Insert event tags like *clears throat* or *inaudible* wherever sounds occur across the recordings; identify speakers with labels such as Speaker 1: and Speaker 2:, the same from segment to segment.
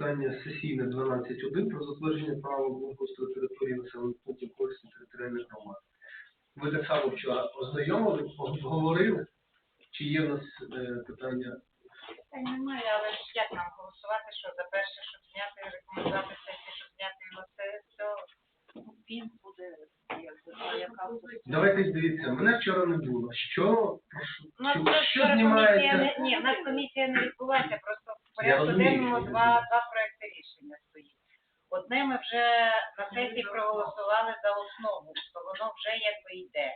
Speaker 1: питання сесійне 12.1 про затвердження права благоустрою території населених пунктів корисних територіальних громад. Ви так само вчора ознайомили, обговорили, чи є в нас е, питання?
Speaker 2: Та немає, але як нам голосувати, що за перше, щоб зняти, рекомендувати сесії, щоб зняти його, це все.
Speaker 3: Він буде, яка?
Speaker 1: Давайте дивіться, мене вчора не було. Що, прошу,
Speaker 2: У нас
Speaker 1: що, що
Speaker 2: вчора комісія
Speaker 1: знімається?
Speaker 2: не, ні, у нас комісія не відбулася, просто в порядку
Speaker 1: розумію,
Speaker 2: денному два, два проекти рішення стоїть. Одне ми вже на сесії проголосували за основу, то воно вже якби йде,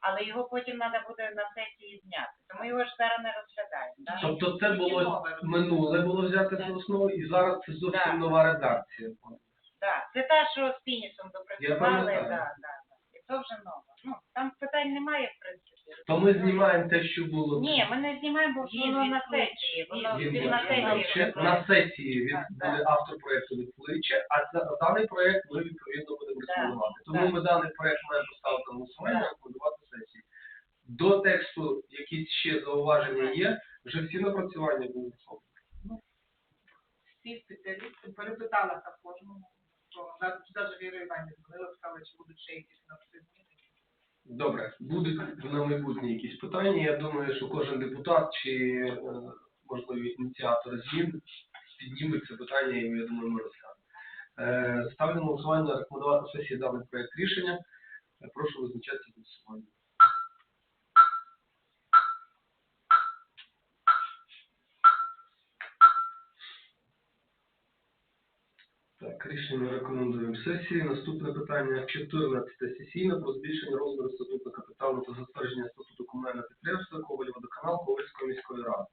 Speaker 2: але його потім треба буде на сесії зняти. Тому його ж зараз не розглядаємо. да?
Speaker 1: Тобто це було минуле було взяти за основу, і зараз це зовсім
Speaker 2: Так.
Speaker 1: нова редакція.
Speaker 2: Да, це та, що з Пінісом допрацювали, да, да, да. І це вже нове. Ну, там питань немає, в принципі.
Speaker 1: То ми знімаємо те, що було.
Speaker 2: Ні, ми не знімаємо, бо
Speaker 3: Він
Speaker 2: воно на
Speaker 3: відкличе.
Speaker 2: сесії. Воно
Speaker 1: Він
Speaker 2: на.
Speaker 1: Ще
Speaker 2: сесії.
Speaker 1: на сесії від
Speaker 2: Так,
Speaker 1: буде автор проекту відкличе, а за- даний проект ми відповідно будемо
Speaker 2: Так.
Speaker 1: Тому
Speaker 2: так.
Speaker 1: ми даний проект маємо поставити на голосування,
Speaker 2: Так.
Speaker 1: рекомендувати сесії. До тексту якісь ще зауваження є, вже всі напрацювання були зроблені.
Speaker 4: всі спеціалісти перепитала та кожному, що навіть Віра Іванівна дзвонила, сказала, чи будуть ще якісь зміни.
Speaker 1: Добре, будуть на майбутнє якісь питання. Я думаю, що кожен депутат чи можливо ініціатор змін підніме це питання, і я думаю, ми розглянемо. Е, Ставлю на голосування рекомендувати сесії даний проект рішення. Е, Прошу визначатися голосуванням. Так, рішення рекомендуємо сесії. Наступне питання 14 сесійне про збільшення розміру статутного капіталу та затвердження статуту комунального підприємства Коваль водоканал Ковальської міської ради.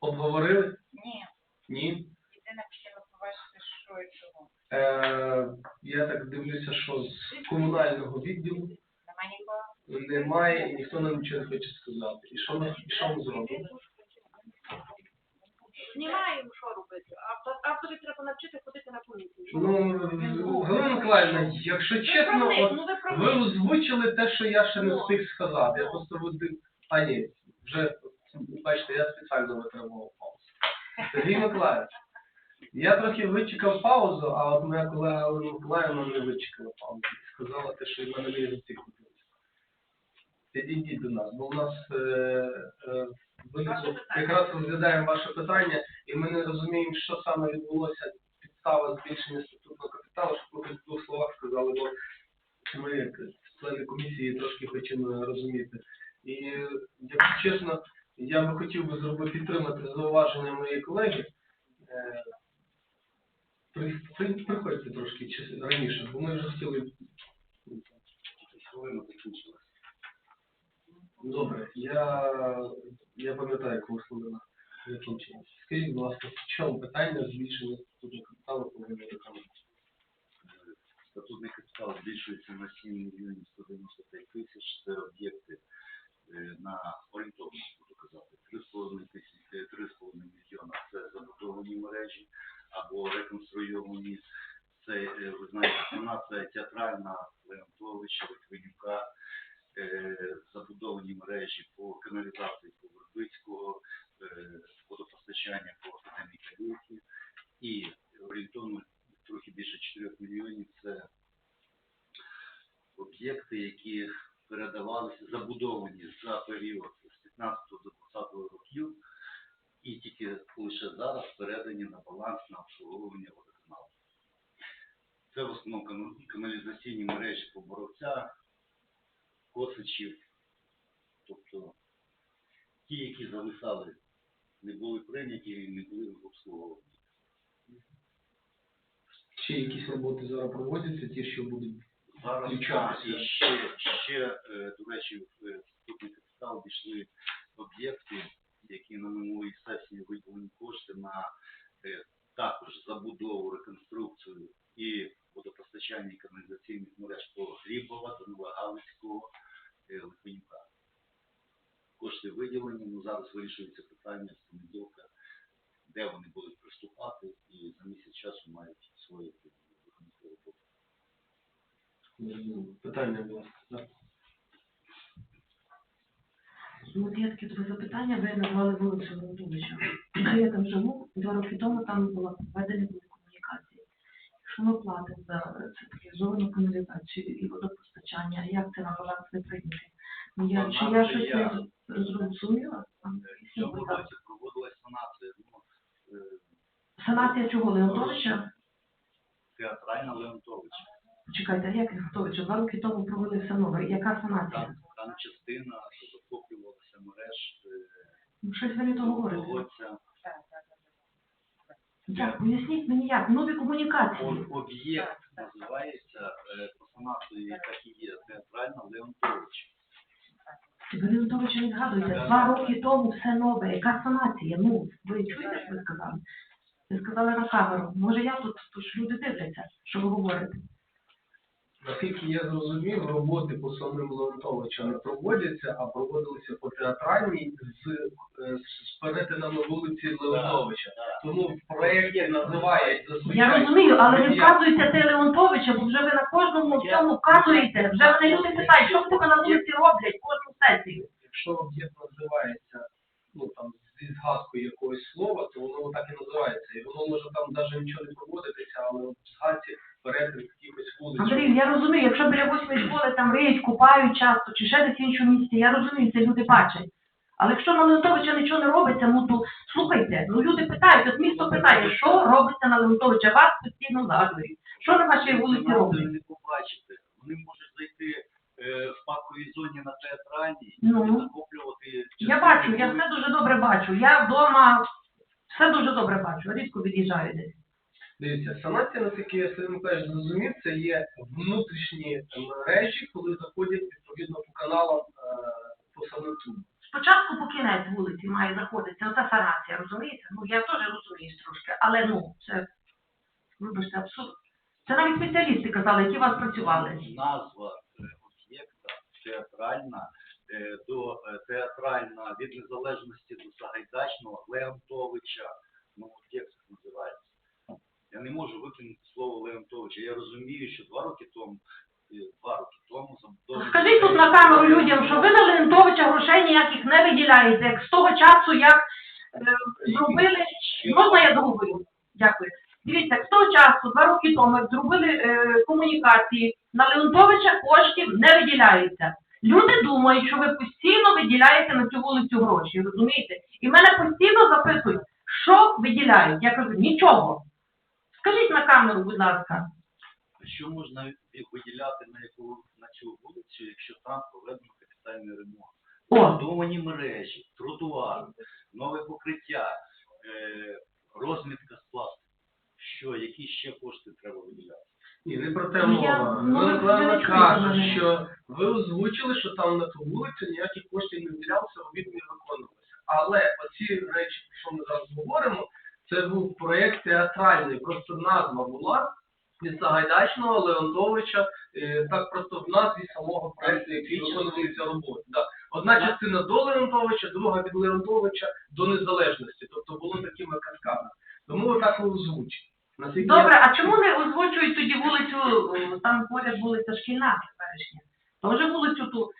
Speaker 1: Обговорили?
Speaker 2: Ні,
Speaker 1: Ні.
Speaker 2: єдине хотіла побачити, що і чого.
Speaker 1: Е, я так дивлюся, що з комунального відділу
Speaker 2: Нема нікого?
Speaker 1: немає і ніхто нам нічого не хоче сказати. І що ми, і що ми зробимо?
Speaker 3: Знімаємо, що робити. Автор, авторів треба навчити ходити на комісію. Що
Speaker 1: Ну, Галина Миколаївна, якщо
Speaker 3: Ви
Speaker 1: чесно,
Speaker 3: правий,
Speaker 1: от
Speaker 3: ну ви
Speaker 1: ви озвучили те, що я ще не
Speaker 3: Ну.
Speaker 1: встиг сказати. Я просто видив. А ні, вже бачите, я спеціально витримував паузу. Сергій Миколаївич, я трохи вичекав паузу, а от моя колега Галина Миколаївна не вичекала паузу. Сказала те, що в мене не крутився. Підійдіть до нас, бо у нас е, е, виникло, якраз розглядаємо ваше питання, і ми не розуміємо, що саме відбулося підстава збільшення статутного капіталу, щоб ми в двох словах сказали, бо ми, як члени комісії, трошки хочемо розуміти. І, якщо чесно, я би хотів би зробити підтримати зауваження моєї колеги. Е, при- при- Приходьте трошки раніше, бо ми вже хотіли. Закінчилась. Добре, я, я пам'ятаю, коли хвилина закінчилась. Скажіть, будь ласка, в чому питання збільшення статутного капіталу повинні виконати?
Speaker 5: Статутний капітал збільшується на 7 мільйонів 195 водопостачання по академіка Юрки і орієнтовно трохи більше 4 мільйонів це об'єкти, які передавалися, забудовані за період з 15 до 20 років, і тільки лише зараз передані на баланс на обслуговування водоканалу. Це в основному каналізаційні мережі по Боровця, Косичів, тобто ті, які зависали, не були прийняті і не були обслуговані.
Speaker 1: Чи якісь роботи зараз проводяться, ті, що будуть
Speaker 5: Зараз
Speaker 1: Включатися.
Speaker 5: і ще, ще е, до речі, в е, статутний капітал дійшли об'єкти, які на минулій сесії виділені кошти на е, також забудову, реконструкцію і водопостачання каналізаційних мереж по Глібова, Данила Галицького, Литвинюка. Кошти виділені, ну зараз вирішується питання з понеділка, де вони будуть приступати, і за місяць часу мають свої виконати роботи.
Speaker 1: Питання, будь ласка.
Speaker 6: Ну, от є таке друге запитання, ви назвали вулицю Володовича. я там живу, два роки тому там була проведені були комунікації. Якщо ми платимо за централізовану каналізацію і водопостачання, як це на баланс не прийняти? Ну я чи я щось не з- зрозуміла? Там
Speaker 5: В
Speaker 6: всім
Speaker 5: цьому
Speaker 6: питання.
Speaker 5: році проводилась санація, ну, е,
Speaker 6: Санація чого Леонтовича?
Speaker 5: театральна Леонтовича.
Speaker 6: Чекайте, як Леонтовича? Два роки тому провели все нове. Яка санація?
Speaker 5: Там, там частина захоплювалася мереж, е,
Speaker 6: Ну, щось ви не то говорите.
Speaker 2: Так,
Speaker 6: поясніть мені як, нові комунікації.
Speaker 5: Об- Об'єкт називається е, по санації, так і є, театральна Леонтовича.
Speaker 6: Ви Леонтовича не згадуєте. Два роки тому все нове. Яка санація? Ну, ви чуєте, що ви сказали? Ви сказали на камеру. Може я тут, тут ж люди дивляться, що ви говорите.
Speaker 1: Наскільки я зрозумів, роботи по самим Леонтовича не проводяться, а проводилися по театральній з, е, з перетинами вулиці Леонтовича. Тому в проєкті називають зазвичай.
Speaker 6: Я розумію, але не вказуйте те Леонтовича, бо вже ви на кожному цьому вказуєте. Вже мене люди питають, що в тебе на вулиці роблять сесію.
Speaker 1: Якщо об'єкт називається ну там зі згадкою якогось слова, то воно так і називається. І воно може там навіть нічого не проводитися, але в згадці перетин якихось вулиць.
Speaker 6: Андрій, я розумію, якщо біля восьмої школи там риють, купають часто, чи ще десь в іншому місці, я розумію, це люди бачать. Але якщо на Леонтовича нічого не робиться, ну то слухайте, ну люди питають, от місто питає, що робиться на Леонтовича, вас постійно згадують. Що на вашій вулиці
Speaker 5: Санацію
Speaker 6: роблять?
Speaker 5: не побачите. Вони можуть зайти е, в парковій зоні на театральній
Speaker 6: Ну.
Speaker 5: і захоплювати.
Speaker 6: Я бачу, я все дуже добре бачу. Я вдома все дуже добре бачу, рідко від'їжджаю десь.
Speaker 1: Дивіться, санація, наскільки я Сергій Миколаївич зрозумів, це є внутрішні мережі, коли заходять відповідно по каналам е, по санату.
Speaker 6: Спочатку по кінець вулиці має заходитися, оця санація, розумієте? Ну я теж розумію трошки, але ну це вибачте абсурд. Це навіть спеціалісти казали, які у вас працювали.
Speaker 5: Назва театральна е, до е, театральна від незалежності до Сагайдачного Леонтовича. Ну, так називається. Я не можу викинути слово Леонтовича. Я розумію, що два роки тому, е, два роки тому забудовник-
Speaker 6: Скажіть тут на камеру людям, що ви на Леонтовича грошей ніяких не виділяєте, як з того часу, як зробили. Можна я договорю? Дякую. Дивіться, з того часу, два роки тому, як зробили е, комунікації, на Леонтовича коштів не виділяється. Люди думають, що ви постійно виділяєте на цю вулицю гроші, розумієте? І мене постійно запитують, що виділяють. Я кажу, нічого. Скажіть на камеру, будь ласка.
Speaker 5: Що можна виділяти на яку на цю вулицю, якщо там проведено капітальний ремонт? Будовані мережі, тротуар, нове покриття, е, розмітка з пластику. Що, які ще кошти треба виділяти?
Speaker 1: Ні, не про те
Speaker 6: Ну,
Speaker 1: мова.
Speaker 6: ну, ви-
Speaker 1: Ви
Speaker 6: ви
Speaker 1: Миколаївна каже, що ви озвучили, що там на ту вулицю ніяких коштів не виділялося, робіт не виконувалося. Але оці речі, про що ми зараз говоримо, це був проєкт театральний, просто назва була від Сагайдачного, Леонтовича, е, так просто в назві самого проєкту, який виконувалися роботи. Да. Одна частина до Леонтовича, друга від Леонтовича до незалежності. Тобто було такими каскадами. Тому отак і озвучили. Наскільки я-
Speaker 6: добре, а чому не озвучують тоді вулицю, е, там поряд вулиця шкільна теперішня? Теж вулицю ту,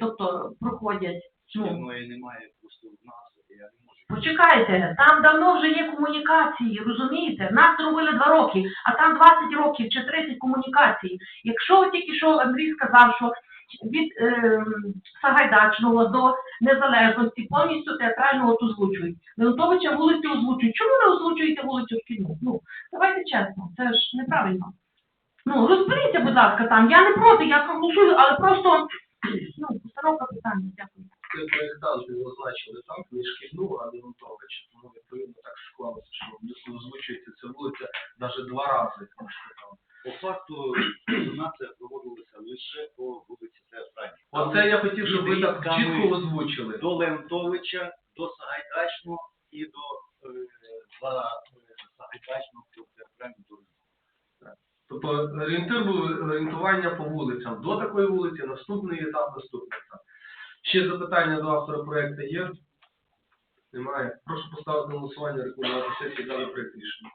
Speaker 6: тобто проходять. Ну,
Speaker 5: Шкільної немає просто в нас, я не можу.
Speaker 6: Почекайте, там давно вже є комунікації, розумієте? Нас зробили два роки, а там 20 років чи 30 комунікацій. Якщо от тільки що Андрій сказав, що від е, Сагайдачного до незалежності повністю театрально от озвучують. Леонтовича вулицю озвучують. Чому не озвучуєте вулицю шкільну? Ну, давайте чесно, це ж неправильно. Ну, розберіться, будь ласка, там. Я не проти, я проголосую, але просто ну, установка питання. Дякую.
Speaker 1: Проєктанти зазначили там, не шкільну, а Леонтовича. Тому відповідно так склалося, що озвучується ця вулиця навіть два рази. тому що там.
Speaker 5: По факту санація проводилася лише по вулиці Театральній.
Speaker 1: Оце я хотів, щоб ви так чітко озвучили.
Speaker 5: До Леонтовича, до Сагайдачного і до е, е, Сагайдачного до театрального туризму.
Speaker 1: Тобто орієнтир був орієнтування по вулицям. До такої вулиці, наступний етап, наступний етап. Ще запитання до автора проекту є? Немає. Прошу поставити на голосування рекомендувати сесії даний проект рішення.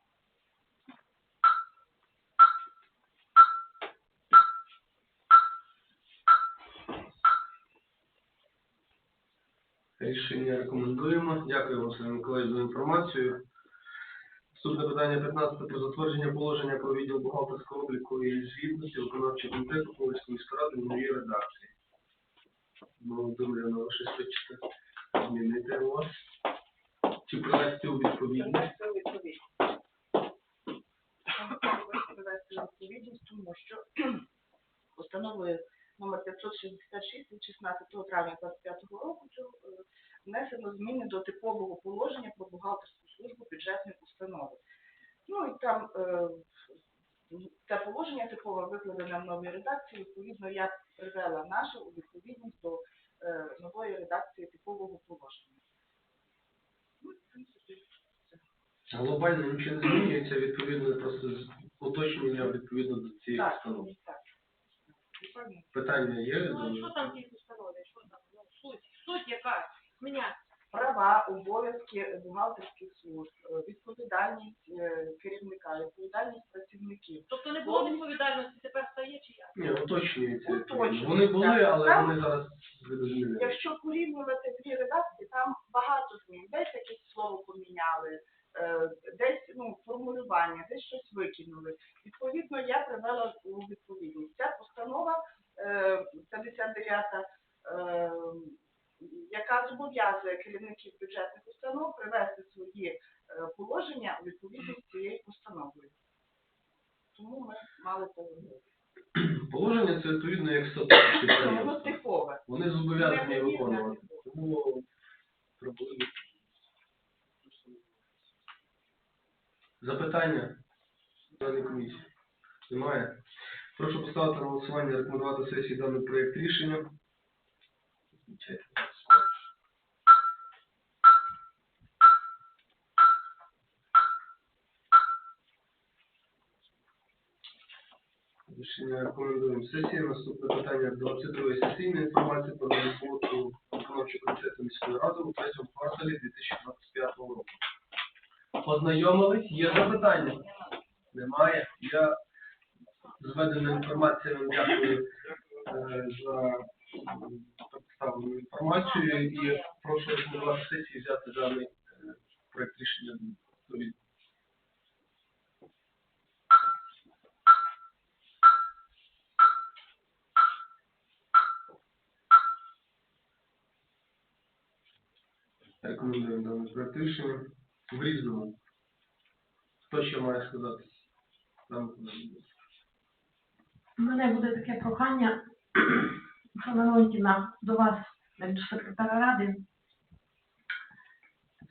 Speaker 1: Рішення рекомендуємо. Дякую, Василь Миколаївич, за інформацію. Наступне питання 15 про затвердження положення про відділ бухгалтерського обліку і звітності виконавчого комітету Ковальської міської ради в новій редакції. Володимирівна, ви щось хочете змінити у вас? Чи привести у відповідність?
Speaker 4: Це відповідь. Привести відповідність, тому що *clears throat* постановою номер 566 від 16 травня 2025 року е, внесено зміни до типового положення про бухгалтерську службу бюджетної установи. Ну і там це положення типове викладене в новій редакції. Відповідно, я привела наше у відповідність до е, нової редакції типового положення. Ну, в принципі,
Speaker 1: Глобально нічого не змінюється, відповідно, просто уточнення відповідно до цієї
Speaker 4: так,
Speaker 1: постанови.
Speaker 4: так.
Speaker 1: Питання є?
Speaker 3: Ну, що там в тій установі? Що там? Ну, суть. Суть яка? Зміняти.
Speaker 4: права, обов'язки бухгалтерських служб, е, відповідальність е, керівника, відповідальність працівників.
Speaker 3: Тобто не було відповідальності, тепер стає чи як?
Speaker 1: Ні, уточнюється.
Speaker 4: Уточнюється.
Speaker 1: Вони були, але
Speaker 4: Там-
Speaker 1: вони зараз змінюються.
Speaker 4: Якщо порівнювати дві редакції, там багато змін. Десь якесь слово поміняли, е, десь ну, формулювання, десь щось викинули. Відповідно, я привела у відповідність. Ця постанова е, 59 е, яка зобов'язує керівників бюджетних установ привести свої е, положення у відповідність з цією постановою. Тому ми мали це зробити.
Speaker 1: Положення це відповідно як статут підприємства. Вони зобов'язані виконувати. Тому проблеми. Запитання даної комісії? Немає. Прошу поставити на голосування, рекомендувати сесії даний проєкт рішення. Рішення рекомендуємо сесії. Наступне питання 22 сесійної інформації про роботу виконавчого комітету міської ради у третьому кварталі 2025 року. Познайомились? Є запитання? Немає. Я зведена інформація вам дякую е, за представлену інформацію і прошу рекомендувати сесії взяти даний е, проект рішення до від- Рекомендуємо проект рішення в різному. Хто ще має сказати? Там,
Speaker 6: У мене буде таке прохання, *clears throat* Оксана Леонтівна, до вас, до секретаря ради.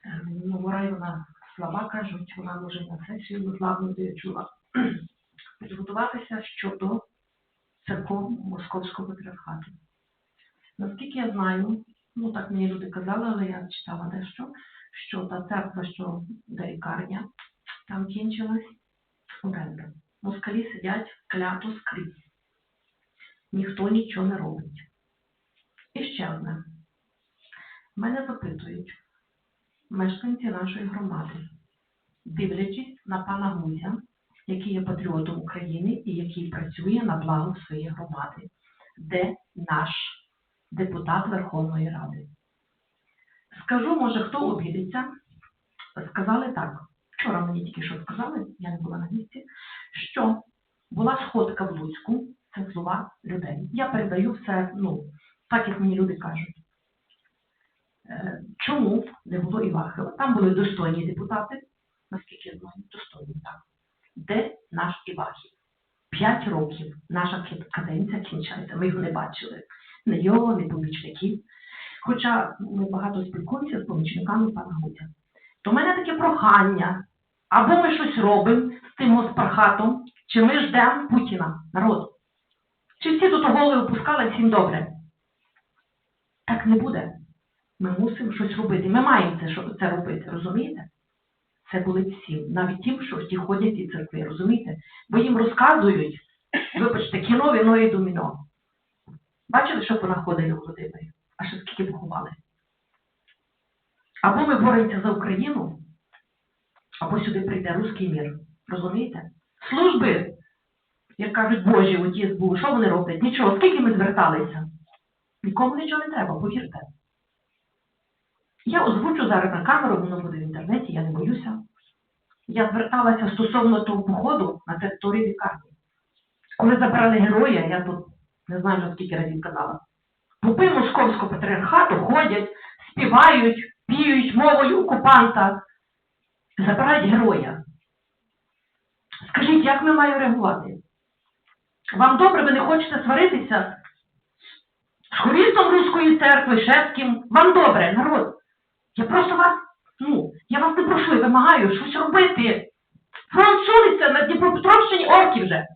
Speaker 6: Е, Ну, района слова кажуть, вона може на сесію безладно я чула. *clears throat* Підготуватися щодо церков Московського патріархату. Наскільки я знаю, ну так мені люди казали, але я читала дещо, що та церква, що де лікарня, там кінчилась оренда. Москалі сидять клято скрізь. Ніхто нічого не робить. І ще одне. Мене запитують мешканці нашої громади, дивлячись на пана Гузя, який є патріотом України і який працює на благо своєї громади, де наш депутат Верховної Ради. Скажу, може, хто обідеться, сказали так. Вчора мені тільки що сказали, я не була на місці, що була сходка в Луцьку, це слова людей. Я передаю все, ну, так як мені люди кажуть. Е, Чому не було Івахова? Там були достойні депутати, наскільки я знаю, достойні так. Де наш Івахів? П'ять років наша каденція кінчається. Ми його не бачили. Не його, не помічників. Хоча ми багато спілкуємося з помічниками пана Гудя. То в мене таке прохання. Або ми щось робимо з тим госпархатом, чи ми ждемо Путіна, народ. Чи всі тут голови опускали, всім добре? Так не буде. Ми мусимо щось робити. Ми маємо це, це робити, розумієте? Це були всі, навіть ті, що ті ходять і церкви, розумієте? Бо їм розказують, вибачте, кіно, віно і доміно. Бачили, що понаходили в Володимирі? А ще скільки поховали? Або ми боремося за Україну, або сюди прийде руський мір. Розумієте? Служби, як кажуть, Божі, оті СБУ, що вони роблять? Нічого, скільки ми зверталися? Нікому нічого не треба, повірте. Я озвучу зараз на камеру, воно буде в інтернеті, я не боюся. Я зверталася стосовно того походу на території лікарні. Коли забрали героя, я тут не знаю вже скільки разів казала. Попи московського патріархату ходять, співають, піють мовою окупанта, забирають героя. Скажіть, як ми маємо реагувати? Вам добре, ви не хочете сваритися з хорістом Руської церкви, ще з ким? Вам добре, народ. Я просто вас, ну, я вас не прошу, я вимагаю щось робити. Фронт сунеться на Дніпропетровщині орки вже.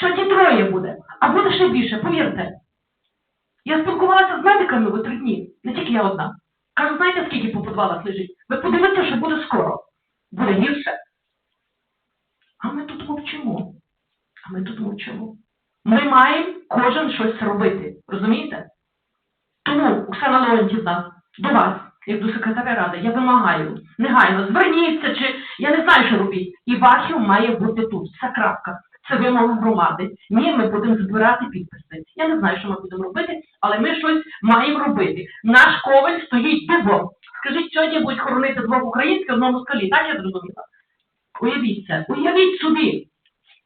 Speaker 6: Сьогодні троє буде, а буде ще більше, повірте. Я спілкувалася з медиками в три дні, не тільки я одна. Кажу, знаєте, скільки по підвалах лежить? Ви подивіться, що буде скоро. Буде гірше. А ми тут мовчимо. А ми тут мовчимо. Ми маємо кожен щось робити. Розумієте? Тому, Оксана Леонтівна, до вас, як до секретаря ради, я вимагаю, негайно, зверніться, чи я не знаю, що робіть. І Вахів має бути тут. Це крапка. Це вимога громади. Ні, ми будемо збирати підписи. Я не знаю, що ми будемо робити, але ми щось маємо робити. Наш коваль стоїть дубом. Скажіть, сьогодні будуть хоронити двох українських, одному скалі, так я зрозуміла? Уявіть це, уявіть собі.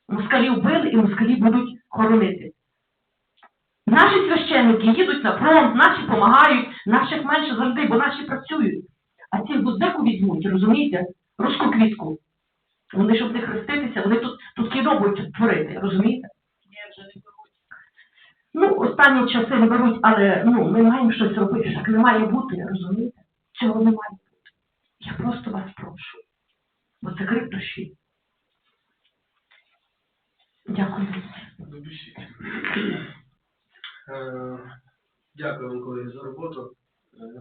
Speaker 6: Москалі вбили і москалі будуть хоронити. Наші священники їдуть на фронт, наші допомагають, наших менше завжди, бо наші працюють. А ці гудзеку візьмуть, розумієте? Руску квітку. Вони, щоб не хреститися, вони тут, тут кіно будуть творити, розумієте? Ну, останні часи не беруть, але ну, ми маємо щось робити, так не має бути, розумієте? Цього не має бути. Я просто вас прошу. Бо це крик душі. Дякую.
Speaker 1: Запишіть. Е, Дякую вам, колеги, за роботу.